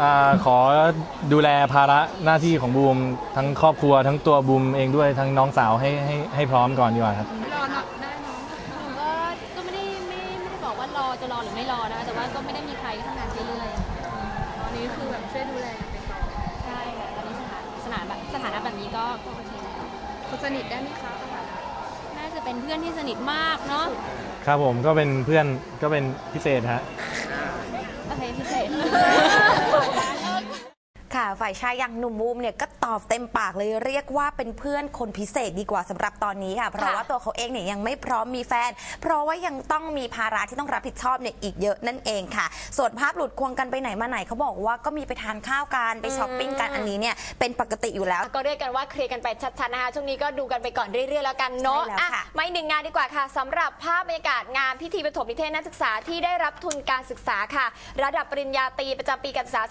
อ่าขอดูแลภาระหน้าที่ของบูมทั้งครอบครัวทั้งตัวบูมเองด้วยทั้งน้องสาวให้ให้ให้พร้อมก่อนดีกว่าครับ รอเนาะได้เนาะหนูก็ก็ไม่ได้ไม่ไม่ได้บอกว่ารอจะรอหรือไม่รอนะคะแต่ว่าก็ไม่ได้มีใครก็ทำงานไปเรื่อยๆอะค่ะตอนนี้คือแบบช่วยดูแลกันไปก่อนใช่ค่ะตอนนี้สถานสถานะแบบสถานะแบบนี้ก็ก็โอเคแล้วคนสนิทได้ไหมคะสถานะน่าจะเป็นเพื่อนที่สนิทมากเนาะครับผมก็เป็นเพื่อนก็เป็นพิเศษฮะ โอเคพิเศษค่ะ ฝ่ายชายอย่างหนุ่มบูมเนี่ยก็ อบเต็มปากเลยเรียกว่าเป็นเพื่อนคนพิเศษดีกว่าสำหรับตอนนี้ค่ะ เพราะว่าตัวเขาเองเนี่ยยังไม่พร้อมมีแฟน เพราะว่ายังต้องมีภาระที่ต้องรับผิดชอบเนี่ยอีกเยอะนั่นเองค่ะ ส่วนภาพหลุดควงกันไปไหนมาไหนเขาบอกว่าก็มีไปทานข้าวกันไปช้อปปิ้งกันอันนี้เนี่ยเป็นปกติอยู่แล้ว ก็เรียกกันว่าเคลียร์กันไปชัดๆนะคะ ช่วงนี้ก็ดูกันไปก่อนเรื่อยๆแล้วกันเนาะใช่แล้วอะค่ะมาอีกหนึ่งงานดีกว่าค่ะสำหรับภาพบรรยากาศงานพิธีปฐมนิเทศนักศึกษาที่ได้รับทุนการศึกษาค่ะ ระดับปริญญาตรีประจำปีการศึกษา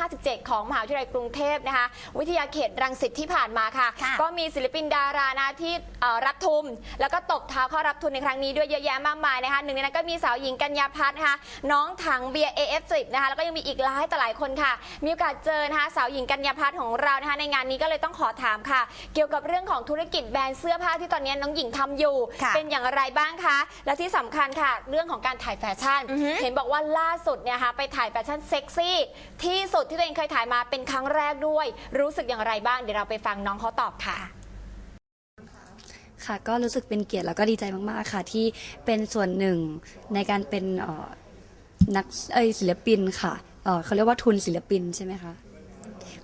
2557 ของมหาวิทยาลัยกรุงเทพนะคะวิทยาเขตรังสิตที่ผ่านมาค่ะ ค่ะ ก็มีศิลปินดารานะที่เอ่อรับทุน แล้วก็ตบเท้าเข้ารับทุนในครั้งนี้ด้วยเยอะแยะมากมายนะคะหนึ่งในนั้นก็มีสาวหญิงกัญญาพัฒน์นะคะน้องถังเบียร์ AF10 นะคะแล้วก็ยังมีอีกหลายต่อหลายคนค่ะ มีโอกาสเจอนะคะสาวหญิงกัญญาพัฒน์ของเรานะคะในงานนี้ก็เลยต้องขอถามค่ะ เกี่ยวกับเรื่องของธุรกิจแบรนด์เสื้อผ้าที่ตอนนี้น้องหญิงทำอยู่ ค่ะเป็นอย่างไรบ้างคะ และที่สำคัญค่ะ เรื่องของการถ่ายแฟชั่น อือฮึ เห็นบอกว่าล่าสุดเนี่ยค่ะไปถ่ายแฟชั่นเซ็กซี่ที่สุดที่ตัวเองเคยถ่ายมาเป็นครั้งแรกด้วย รู้สึกอย่างไรบ้าง เดี๋ยวเราไปฟังน้องเขาตอบค่ะ ค่ะก็รู้สึกเป็นเกียรติแล้วก็ดีใจมากๆค่ะ ที่เป็นส่วนหนึ่งในการเป็นเอ่อนักเอยศิลปินค่ะเอ่อเขาเรียกว่าทุนศิลปินใช่ไหมคะ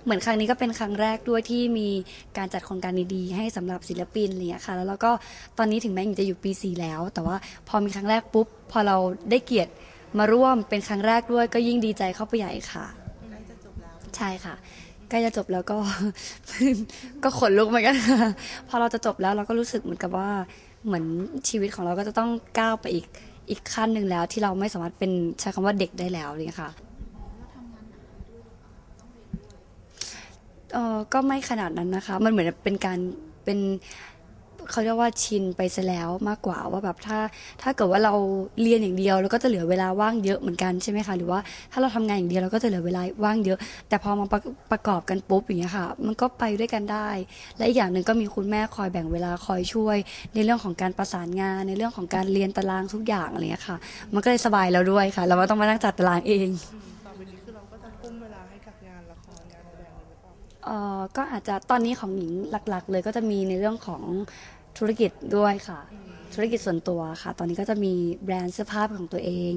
เหมือนครั้งนี้ก็เป็นครั้งแรกด้วยที่มีการจัดโครงการดีๆ ให้สำหรับศิลปินอะไรอย่างเงี้ยค่ะ แล้วเราก็ตอนนี้ถึงแม้หญิงจะอยู่ปีสี่แล้ว แต่ว่าพอมีครั้งแรกปุ๊บพอเราได้เกียรติมาร่วมเป็นครั้งแรกด้วยก็ยิ่งดีใจเข้าไปใหญ่ค่ะ ใช่ค่ะ ใกล้จะจบแล้วก็ ก็ขนลุกเหมือนกันค่ะพอเราจะจบแล้วเราก็รู้สึกเหมือนกับว่า เหมือนชีวิตของเราก็จะต้องก้าวไปอีกอีกขั้นหนึ่งแล้ว ที่เราไม่สามารถเป็นใช้คำว่าเด็กได้แล้วเลยค่ะเออก็ไม่ขนาดนั้นนะคะ มันเหมือนเป็นการเป็น เขาเรียกว่าชินไปซะแล้วมากกว่าว่าแบบถ้า ถ้าเกิดว่าเราเรียนอย่างเดียวเราก็จะเหลือเวลาว่างเยอะเหมือนกันใช่ไหมคะหรือว่าถ้าเราทำงานอย่างเดียวเราก็จะเหลือเวลาว่างเยอะ แต่พอมาประประกอบกันปุ๊บอย่างเงี้ยค่ะ มันก็ไปด้วยกันได้ และอีกอย่างหนึ่งก็มีคุณแม่คอยแบ่งเวลาคอยช่วย ในเรื่องของการประสานงาน ในเรื่องของการเรียนตารางทุกอย่างอะไรเงี้ยค่ะ มันก็เลยสบายเราด้วยค่ะ เราไม่ต้องมานั่งจัดตารางเอง เลยหรือเปล่าเอ่อก็อาจจะตอนนี้ของหญิงหลักๆ เลยก็จะมีในเรื่องของธุรกิจด้วยค่ะ ธุรกิจส่วนตัวค่ะ ตอนนี้ก็จะมีแบรนด์เสื้อผ้าเป็นของตัวเอง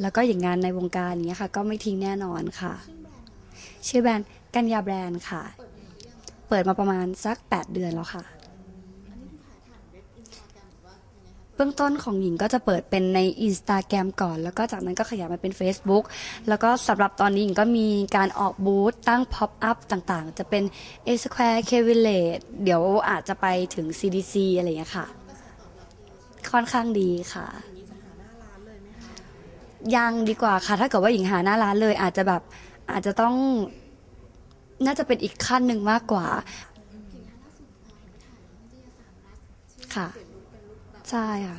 แล้วก็อย่างงานในวงการนี้ยค่ะ ก็ไม่ทิ้งแน่นอนค่ะ ชื่อแบรนด์กัญญาแบรนด์ค่ะ เปิดมาประมาณสัก 8 เดือนแล้วค่ะ เบื้องต้นของหญิงก็จะเปิดเป็นใน Instagram ก่อน แล้วก็จากนั้นก็ขยายมาเป็น Facebook แล้วก็สำหรับตอนนี้หญิงก็มีการออกบูธตั้ง Pop Up ต่างๆ จะเป็น A Square K Village เดี๋ยวอาจจะไปถึง CDC อะไรอย่างเงี้ยค่ะ ค่อนข้างดีค่ะ ยังดีกว่าค่ะ ถ้าเกิดว่าหญิงหาหน้าร้านเลย อาจจะแบบอาจจะต้องน่าจะเป็นอีกขั้นหนึ่งมากกว่าค่ะ ใช่ค่ะ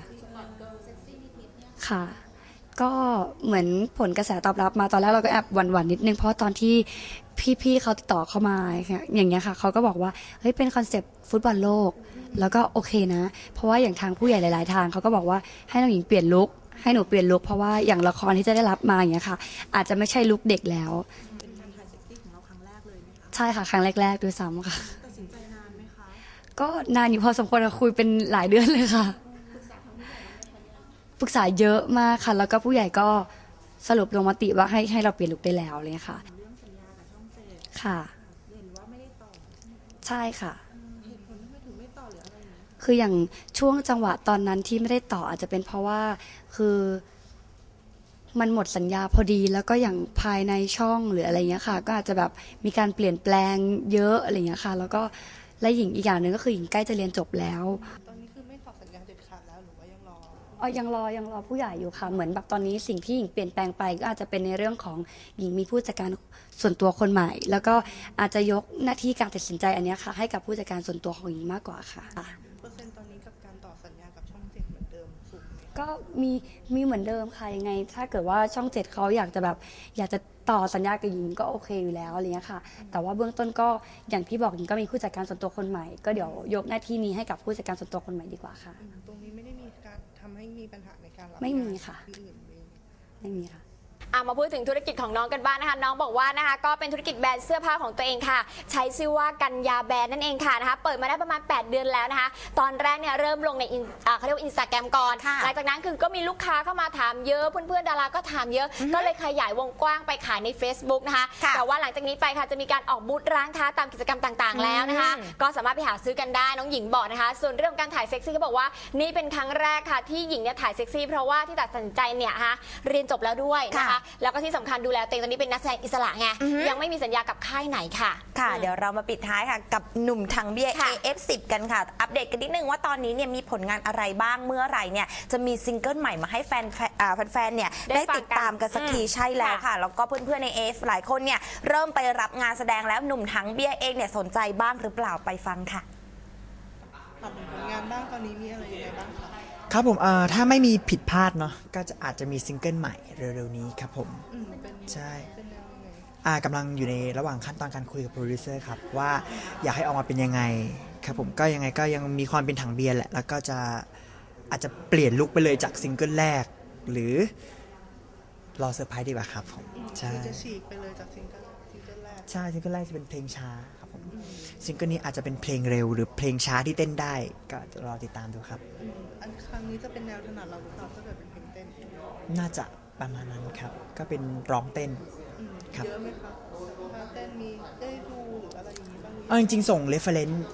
ค่ะ ก็เหมือนผลกระแสตอบรับมาตอนแรกเราก็แอบหวั่นๆนิดนึงเพราะตอนที่พี่ๆเขาติดต่อเข้ามาอย่างเงี้ยค่ะเขาก็บอกว่าเฮ้ยเป็นคอนเซปต์ฟุตบอลโลก แล้วก็โอเคนะ เพราะว่าอย่างทางผู้ใหญ่หลาย ๆ ทางเขาก็บอกว่าให้น้องหญิงเปลี่ยนลุคให้หนูเปลี่ยนลุคเพราะว่าอย่างละครที่จะได้รับมาอย่างเงี้ยค่ะ อาจจะไม่ใช่ลุคเด็กแล้วเป็นการถ่ายเซ็กซี่ของเราครั้งแรกเลยไหมคะใช่ค่ะครั้งแรกๆด้วยซ้ำค่ะตัดสินใจนานไหมคะก็นานอยู่พอสมควรค่ะคุยเป็นหลายเดือนเลยค่ะ ปรึกษาเยอะมากค่ะ แล้วก็ผู้ใหญ่ก็สรุปลงมติว่าให้ให้เราเปลี่ยนลุคได้แล้วเลยค่ะ เรื่องสัญญากับช่องเจ็ดค่ะ เห็นว่าไม่ได้ต่อใช่ค่ะ เหตุผลที่ไม่ถึงไม่ต่อหรืออะไรอย่างเงี้ยคืออย่างช่วงจังหวะตอนนั้นที่ไม่ได้ต่ออาจจะเป็นเพราะว่าคือมันหมดสัญญาพอดีแล้วก็อย่างภายในช่องหรืออะไรเงี้ยค่ะ ก็อาจจะแบบมีการเปลี่ยนแปลงเยอะอะไรเงี้ยค่ะ แล้วก็และหญิงอีกอย่างหนึ่งก็คือหญิงใกล้จะเรียนจบแล้ว ตอน ยังรออ๋อยังรอยังรอผู้ใหญ่อยู่ค่ะ เหมือนแบบตอนนี้สิ่งที่หญิงเปลี่ยนแปลงไปก็อาจจะเป็นในเรื่องของหญิงมีผู้จัดการส่วนตัวคนใหม่ แล้วก็อาจจะยกหน้าที่การตัดสินใจอันเนี้ยค่ะ ให้กับผู้จัดการส่วนตัวของหญิงมากกว่าค่ะ เปอร์เซ็นต์ตอนนี้กับการต่อสัญญากับช่องเจ็ดเหมือนเดิมสูงไหมก็มีมีเหมือนเดิมค่ะยังไง ถ้าเกิดว่าช่องเจ็ดเขาอยากจะแบบ อยากจะต่อสัญญากับหญิงก็โอเคอยู่แล้วอะไรเงี้ยค่ะ แต่ว่าเบื้องต้นก็อย่างที่บอกหญิงก็มีผู้จัดการส่วนตัวคนใหม่ ก็เดี๋ยวยกหน้าที่นี้ให้กับผู้จัดการส่วนตัวคนใหม่ดีกว่าค่ะ ตรงนี้ไม่ได้มีการทำให้มีปัญหาในการรับไม่มีงานค่ะ ที่อื่นเลยไม่มีค่ะ อะมาพูดถึงธุรกิจของน้องกันบ้างนะคะ น้องบอกว่านะคะก็เป็นธุรกิจแบรนด์เสื้อผ้าของตัวเองค่ะ ใช้ชื่อว่ากันยาแบรนด์นั่นเองค่ะนะคะเปิดมาได้ประมาณ 8 เดือนแล้วนะคะ ตอนแรกเนี่ยเริ่มลงในอินอ่าเขาเรียกว่าอินสตาแกรมก่อน ค่ะหลังจากนั้นคือก็มีลูกค้าเข้ามาถามเยอะเพื่อนๆดาราก็ถามเยอะ ก็เลยขยายวงกว้างไปขายใน Facebook นะคะ ค่ะแต่ว่าหลังจากนี้ไปค่ะจะมีการออกบูธร้านค้าตามกิจกรรมต่างๆ แล้วนะคะ อืม ก็สามารถไปหาซื้อกันได้น้องหญิงบอกนะคะ ส่วนเรื่องการถ่ายเซ็กซี่เขาบอกว่านี่เป็นครั้งแรกค่ะที่หญิงเนี่ยถ่ายเซ็กซี่เพราะว่าที่ตัดสินใจเนี่ยฮะเรียนจบแล้วด้วยนะคะค่ะแล้วก็ที่สำคัญดูแลตัวเองตอนนี้เป็นนักแสดงอิสระไง อือฮึ ยังไม่มีสัญญากับค่ายไหนค่ะ ค่ะ เดี๋ยวเรามาปิดท้ายค่ะ กับหนุ่มทางเบียค่ะ AF10 กันค่ะ อัปเดตกันนิดนึงว่าตอนนี้เนี่ยมีผลงานอะไรบ้างเมื่อไหร่เนี่ยจะมีซิงเกิลใหม่มาให้แฟนอ่าแฟนๆเนี่ยได้ได้ฟังติดตามกันสักทีอืมใช่แล้วค่ะค่ะ แล้วก็เพื่อนๆใน AF หลายคนเนี่ยเริ่มไปรับงานแสดงแล้วหนุ่มทางเบียเองเนี่ยสนใจบ้างหรือเปล่าไปฟังค่ะ ถามถึงผลงานบ้างตอนนี้มีอะไรยังไงบ้างคะ ครับผมเอ่อถ้าไม่มีผิดพลาดเนาะก็จะอาจจะมีซิงเกิลใหม่เร็วๆนี้ครับผมอืมเป็นใช่เป็นแนวยังไงอ่ากำลังอยู่ในระหว่างขั้นตอนการคุยกับโปรดิวเซอร์ครับ ว่าอยากให้ออกมาเป็นยังไงครับผมก็ยังไงก็ยังมีความเป็นถังเบียร์แหละ แล้วก็จะอาจจะเปลี่ยนลุคไปเลยจากซิงเกิลแรก หรือรอเซอร์ไพรส์ดีกว่าครับผม ใช่คือจะฉีกไปเลยจากซิงเกิลซิงเกิลแรก ใช่ซิงเกิลแรกจะเป็นเพลงช้าครับผม ซิงเกิลนี้อาจจะเป็นเพลงเร็ว หรือเพลงช้าที่เต้นได้ ก็รอติดตามดูครับอืมอันครั้งนี้จะเป็นแนวถนัดเราหรือเปล่าถ้าเกิดเป็นเพลงเต้นน่าจะประมาณนั้นครับ ก็เป็นร้องเต้น อืมครับ เยอะไหมคะถ้าเต้นมีได้ดูหรืออะไรอย่างนี้บ้างไหมเอาจริงๆ ส่งเรฟเฟรนซ์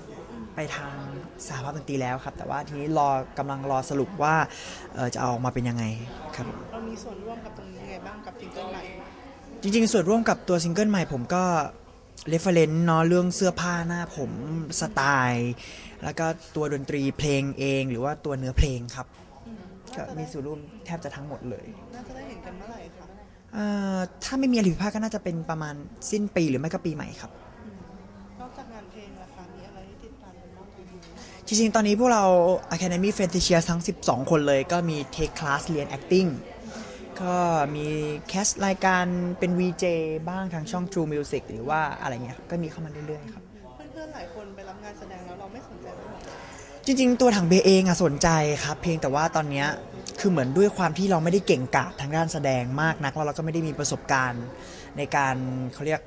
ไปทางสหภาพดนตรีแล้วครับ แต่ว่าทีนี้รอกำลังรอสรุปว่าเอ่อจะเอาออกมาเป็นยังไงครับ เรามีส่วนร่วมกับตรงนี้ยังไงบ้างกับซิงเกิลใหม่จริงๆ ส่วนร่วมกับตัวซิงเกิลใหม่ผมก็ เรฟเฟรนซ์เนาะเรื่องเสื้อผ้าหน้าผมสไตล์ แล้วก็ตัวดนตรีเพลงเอง หรือว่าตัวเนื้อเพลงครับก็มีส่วนร่วมแทบจะทั้งหมดเลยน่าจะได้เห็นกันเมื่อไหร่คะเอ่อถ้าไม่มีอะไรผิดพลาดก็น่าจะเป็นประมาณสิ้นปีหรือไม่ก็ปีใหม่ครับนอกจากงานเพลงล่ะคะมีอะไรให้ติดตามกันบ้างตอนนี้จริงๆ ตอนนี้พวกเรา Academy f a n t a s i a ทั้ง 12 คนเลยก็มีเทคคลาสเรียน acting ก็มีแคสรายการเป็น VJ บ้างทางช่อง True Music หรือว่าอะไรเงี้ยครับก็มีเข้ามาเรื่อยๆครับ เพื่อนๆหลายคนไปรับงานแสดงแล้วเราไม่สนใจเลยเหรอจริงๆ ตัวถังเบเองอะสนใจครับ เพียงแต่ว่าตอนเนี้ยคือเหมือนด้วยความที่เราไม่ได้เก่งกาจทางด้านแสดงมากนักแล้วเราก็ไม่ได้มีประสบการณ์ในการเขาเรียก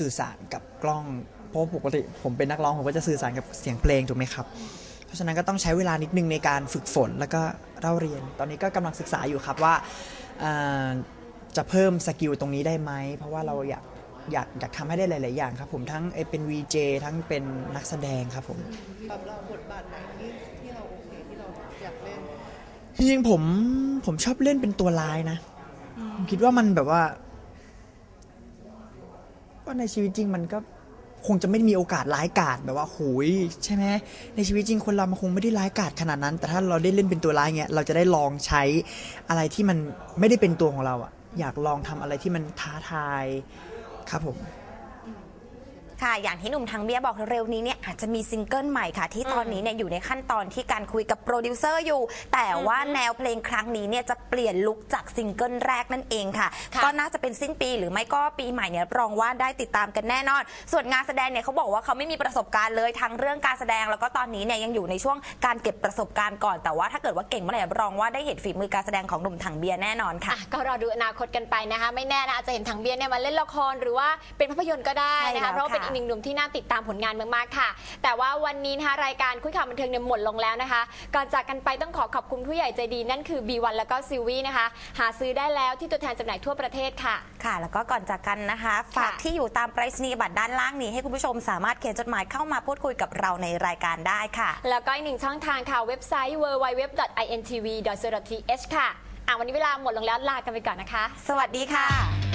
สื่อสารกับกล้อง เพราะปกติผมเป็นนักร้องผมก็จะสื่อสารกับเสียงเพลงถูกไหมครับ เพราะฉะนั้นก็ต้องใช้เวลานิดนึงในการฝึกฝนแล้วก็ เล่าเรียน ตอนนี้ก็กำลังศึกษาอยู่ครับว่าเอ่อจะเพิ่มสกิลตรงนี้ได้ไหม เพราะว่าเราอยากอยากอยากทำให้ได้หลาย ๆ อย่างครับผมทั้งเอ่อเป็น VJ ทั้งเป็นนักแสดงครับผมสำหรับเราบทบาทไหนที่ที่เราโอเคที่เราอยากเล่นจริงๆผมผมชอบเล่นเป็นตัวร้ายนะผมคิดว่ามันแบบว่าว่าในชีวิตจริงมันก็ คงจะไม่มีโอกาสร้ายกาจแบบว่าโหยใช่ไหมในชีวิตจริงคนเรามันคงไม่ได้ร้ายกาจขนาดนั้น แต่ถ้าเราได้เล่นเป็นตัวร้ายเงี้ยเราจะได้ลองใช้อะไรที่มันไม่ได้เป็นตัวของเราอะอยากลองทำอะไรที่มันท้าทายครับผม ค่ะ อย่างที่หนุ่มทางเบียบอกเร็วนี้เนี่ยอาจจะมีซิงเกิลใหม่ค่ะ ที่ตอนนี้เนี่ยอยู่ในขั้นตอนที่การคุยกับโปรดิวเซอร์อยู่ แต่ว่าแนวเพลงครั้งนี้เนี่ยจะเปลี่ยนลุคจากซิงเกิลแรกนั่นเองค่ะค่ะ ก็น่าจะเป็นสิ้นปีหรือไม่ก็ปีใหม่เนี่ยรองว่าได้ติดตามกันแน่นอน ส่วนงานแสดงเนี่ยเขาบอกว่าเขาไม่มีประสบการณ์เลยทั้งเรื่องการแสดงแล้วก็ตอนนี้เนี่ยยังอยู่ในช่วงการเก็บประสบการณ์ก่อนแต่ว่าถ้าเกิดว่าเก่งเมื่อไหร่รองว่าได้เห็นฝีมือการแสดงของหนุ่มถังเบียร์แน่นอนค่ะอะก็รอดูอนาคตกันไปนะคะ ไม่แน่นะอาจจะเห็นถังเบียร์เนี่ยมาเล่นละครหรือว่าเป็นภาพยนตร์ก็ได้ใช่นะแล้คะวเพราะว่าเป็นค่ะอีกหนึ่งหนุ่มที่น่าติดตามผลงานมากๆค่ะ แต่ว่าวันนี้นะคะรายการคุยข่าวบันเทิงเนี่ยหมดลงแล้วนะคะ ก่อนจากกันไปต้องขอขอบคุณผู้ใหญ่ใจดีนั่นคือ B1 แล้วก็ซิลวี่นะคะ หาซื้อได้แล้วที่ตัวแทนจำหน่ายทั่วประเทศค่ะ ค่ะ แล้วก็ก่อนจากกันนะคะ ฝากที่อยู่ตามไปรษณียบัตรด้านล่างนี้ให้คุณผู้ชมสามารถเขียนจดหมายเข้ามาพูดคุยกับเราในรายการได้ค่ะ แล้วก็อีกหนึ่งช่องทางค่ะเว็บไซต์ www.intv.co.th ค่ะอะวันนี้เวลาหมดลงแล้วลากันไปก่อนนะคะ สวัสดีค่ะ